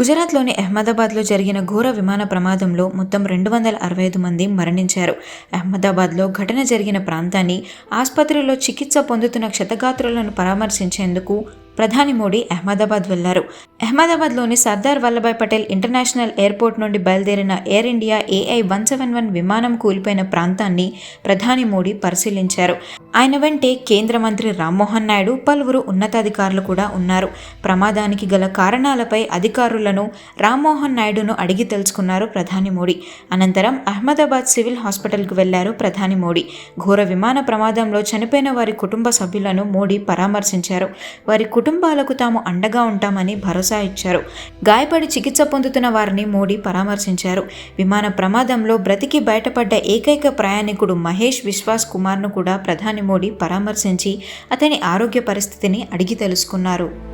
గుజరాత్లోని అహ్మదాబాద్లో జరిగిన ఘోర విమాన ప్రమాదంలో మొత్తం రెండు వందల అరవై ఐదు మంది మరణించారు. అహ్మదాబాద్లో ఘటన జరిగిన ప్రాంతాన్ని ఆసుపత్రిలో చికిత్స పొందుతున్న క్షతగాత్రులను పరామర్శించేందుకు ప్రధాని మోడీ అహ్మదాబాద్ వెళ్ళారు. అహ్మదాబాద్లోని సర్దార్ వల్లభాయ్ పటేల్ ఇంటర్నేషనల్ ఎయిర్పోర్ట్ నుండి బయలుదేరిన Air India AI one seven one విమానం కూలిపోయిన ప్రాంతాన్ని ప్రధాని మోడీ పరిశీలించారు. ఆయన వెంటే కేంద్ర మంత్రి రామ్మోహన్ నాయుడు పలువురు ఉన్నతాధికారులు కూడా ఉన్నారు. ప్రమాదానికి గల కారణాలపై అధికారులను రామ్మోహన్ నాయుడును అడిగి తెలుసుకున్నారు ప్రధాని మోడీ. అనంతరం అహ్మదాబాద్ సివిల్ హాస్పిటల్కు వెళ్ళారు ప్రధాని మోడీ. ఘోర విమాన ప్రమాదంలో చనిపోయిన వారి కుటుంబ సభ్యులను మోడీ పరామర్శించారు. వారి కుటుంబాలకు తాము అండగా ఉంటామని భరోసా ఇచ్చారు. గాయపడి చికిత్స పొందుతున్న వారిని మోడీ పరామర్శించారు. విమాన ప్రమాదంలో బ్రతికి బయటపడ్డ ఏకైక ప్రయాణికుడు మహేష్ విశ్వాస్ కుమార్ను కూడా ప్రధాని మోడీ పరామర్శించి అతని ఆరోగ్య పరిస్థితిని అడిగి తెలుసుకున్నారు.